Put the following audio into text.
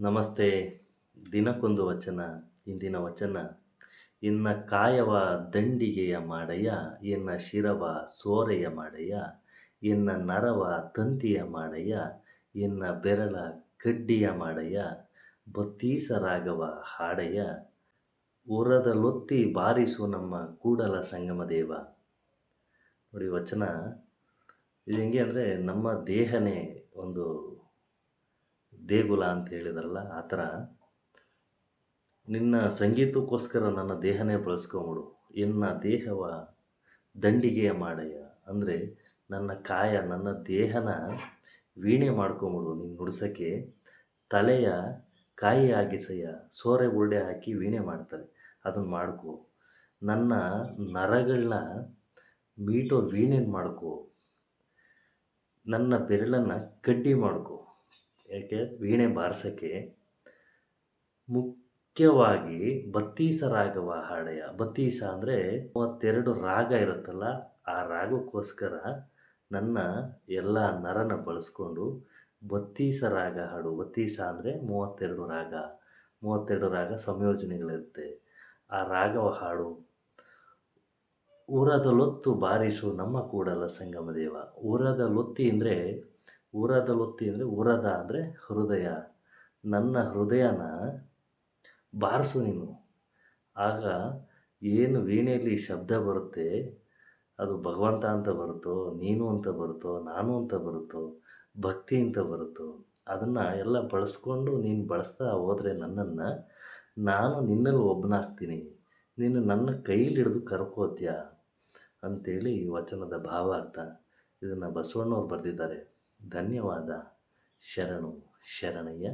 ನಮಸ್ತೆ. ದಿನಕ್ಕೊಂದು ವಚನ, ಇಂದಿನ ವಚನ. ಇನ್ನ ಕಾಯವ ದಂಡಿಗೆಯ ಮಾಡಯ್ಯ, ಇನ್ನ ಶಿರವ ಸೋರೆಯ ಮಾಡಯ್ಯ, ಇನ್ನ ನರವ ತಂತಿಯ ಮಾಡಯ್ಯ, ಇನ್ನ ಬೆರಳ ಕಡ್ಡಿಯ ಮಾಡಯ್ಯ, ಬತ್ತೀಸ ರಾಗವ ಹಾಡಯ್ಯ ಉರದಲೊತ್ತಿ ಬಾರಿಸು ನಮ್ಮ ಕೂಡಲ ಸಂಗಮ ದೇವ. ನೋಡಿ ವಚನ, ಇದು ಹೆಂಗೆ ಅಂದರೆ ನಮ್ಮ ದೇಹನೇ ಒಂದು ದೇಗುಲ ಅಂತ ಹೇಳಿದ್ರಲ್ಲ, ಆ ಥರ. ನಿನ್ನ ಸಂಗೀತಕ್ಕೋಸ್ಕರ ನನ್ನ ದೇಹನೇ ಬಳಸ್ಕೊಂಬಿಡು. ಎನ್ನ ದೇಹವ ದಂಡಿಗೆಯ ಮಾಡಯ್ಯ. ಅಂದರೆ ನನ್ನ ಕಾಯ, ನನ್ನ ದೇಹನ ವೀಣೆ ಮಾಡ್ಕೊಂಬಿಡು ನೀನು ನುಡಿಸೋಕ್ಕೆ. ತಲೆಯ ಕಾಯಿ ಆಗಿಸಯ್ಯ. ಸೋರೆ ಉಳ್ಳೆ ಹಾಕಿ ವೀಣೆ ಮಾಡ್ತಾರೆ. ಅದನ್ನು ಮಾಡ್ಕೋ. ನನ್ನ ನರಗಳನ್ನ ಮೀಟೋ ವೀಣೆನ ಮಾಡ್ಕೋ. ನನ್ನ ಬೆರಳನ್ನು ಕಡ್ಡಿ ಮಾಡ್ಕೊ. ಯಾಕೆ? ವೀಣೆ ಬಾರಿಸೋಕ್ಕೆ ಮುಖ್ಯವಾಗಿ ಬತ್ತೀಸ ರಾಗವ ಹಾಡೆಯ. ಬತ್ತೀಸ ಅಂದರೆ ಮೂವತ್ತೆರಡು ರಾಗ ಇರುತ್ತಲ್ಲ, ಆ ರಾಗಕ್ಕೋಸ್ಕರ ನನ್ನ ಎಲ್ಲ ನರನ ಬಳಸ್ಕೊಂಡು ಬತ್ತೀಸ ರಾಗ ಹಾಡು. ಬತ್ತೀಸ ಅಂದರೆ ಮೂವತ್ತೆರಡು ರಾಗ. ಮೂವತ್ತೆರಡು ರಾಗ ಸಂಯೋಜನೆಗಳಿರುತ್ತೆ. ಆ ರಾಗವ ಹಾಡು ಊರದ ಲೊತ್ತು ಬಾರಿಸು ನಮ್ಮ ಕೂಡಲ ಸಂಗಮ ದೇವ ಊರದಲೊತ್ತಿ ಅಂದರೆ ಊರದಲೊತ್ತಿ ಅಂದರೆ ಊರದ ಅಂದರೆ ಹೃದಯ. ನನ್ನ ಹೃದಯನ ಬಾರಿಸು ನೀನು. ಆಗ ಏನು ವೀಣೆಯಲ್ಲಿ ಶಬ್ದ ಬರುತ್ತೆ? ಅದು ಭಗವಂತ ಅಂತ ಬರುತ್ತೋ, ನೀನು ಅಂತ ಬರುತ್ತೋ, ನಾನು ಅಂತ ಬರುತ್ತೋ, ಭಕ್ತಿ ಅಂತ ಬರುತ್ತೋ, ಅದನ್ನು ಎಲ್ಲ ಬಳಸ್ಕೊಂಡು ನೀನು ಬಳಸ್ತಾ ಹೋದರೆ ನನ್ನನ್ನು ನಾನು ನಿನ್ನಲ್ಲಿ ಒಬ್ಬನಾಗ್ತೀನಿ ನೀನು ನನ್ನ ಕೈಲಿ ಹಿಡಿದು ಕರ್ಕೋತೀಯ? ಅಂಥೇಳಿ ಈ ವಚನದ ಭಾವಾರ್ಥ ಇದನ್ನು ಬಸವಣ್ಣವ್ರು ಬರೆದಿದ್ದಾರೆ. ಧನ್ಯವಾದ. ಶರಣು ಶರಣಯ್ಯ.